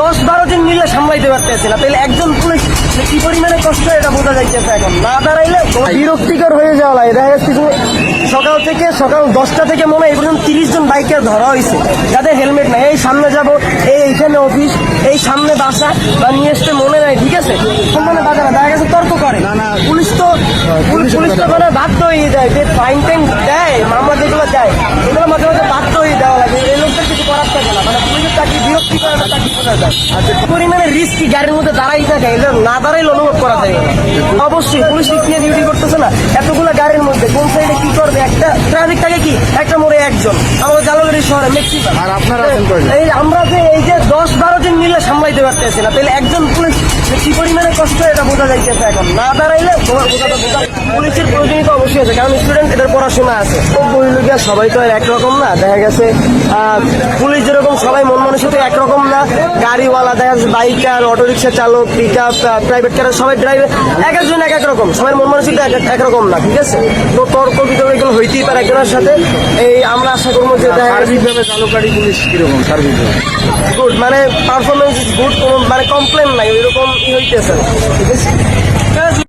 দশ বারো জন মিলে সামলাইতে পারতেছে না। তাহলে একজন পুলিশ কি পরিমাণে কষ্ট হয় এটা বোঝা যাইতেছে এখন। না দাঁড়াইলে বিরক্তিকর হয়ে যাওয়া লাগে। দেখা যাচ্ছে যে সকাল থেকে সকাল দশটা থেকে মনে হয় এই পর্যন্ত তিরিশ জন বাইকার ধরা হয়েছে। যাদের হেলমেট নাই। এই সামনে যাব এই এইখানে অফিস এই সামনে বাসা বা নিয়ে আসতে মনে নাই ঠিক আছে? সম্মানে বাজার দেখা গেছে তর্ক করে। না না। পুলিশ তো পুলিশ পুলিশ তো মানে বাধ্য হয়ে যায় যে ফাইন টাইম দেয় মামলা যেগুলো দেয় এগুলো মাঝে মাঝে বাধ্য হয়ে দেওয়া লাগে এই লোকদের কিছু করার থাকে না মানে পুলিশের চাকরি রিস্ক করে না যায় পরিমাণে রিস্কি গাড়ির মধ্যে দাঁড়াই থাকে এটা না দাঁড়াইলে অনুভব করা যায়। অবশ্যই পুলিশ রিস্ক নিয়ে ডিউটি করতেছে না। এতগুলো গাড়ির মধ্যে কোন সাইডে কি করবে? একটা ট্রাফিক থাকে কি? একটা মোড়ে একজন। আমাদের জালালবাড়ি শহরে মেক্সিকো আর আপনারা এই আমরা যে এই যে দশ বারো জন সামলাইতে পারতেছি না। তাহলে একজন পুলিশ কি পরিমাণে কষ্ট এটা বোঝা যাইতেছে এখন। না দাঁড়াইলে পুলিশের প্রয়োজনীয়তা অবশ্যই আছে, কারণ স্টুডেন্ট এদের পড়াশোনা আছে। তো সবাই তো একরকম না। দেখা গেছে পুলিশ যেরকম সবাই মন মানসিকতা একরকম না। গাড়িওয়ালা, দেখা যাচ্ছে বাইকার অটোরিক্সা চালক পিক আপ প্রাইভেট কার সবাই ড্রাইভার এক একজন এক এক রকম। সবাই মন এক এক- একরকম না, ঠিক আছে? তো তর্ক বিতর্ক এগুলো হইতেই পারে একজনের সাথে। এই আমরা আশা করব যে সার্বিকভাবে চালকারী পুলিশ কীরকম সার্বিকভাবে? গুড মানে পারফরমেন্স গুড মানে কমপ্লেন নাই ওইরকম ই হইতেছে ঠিক আছে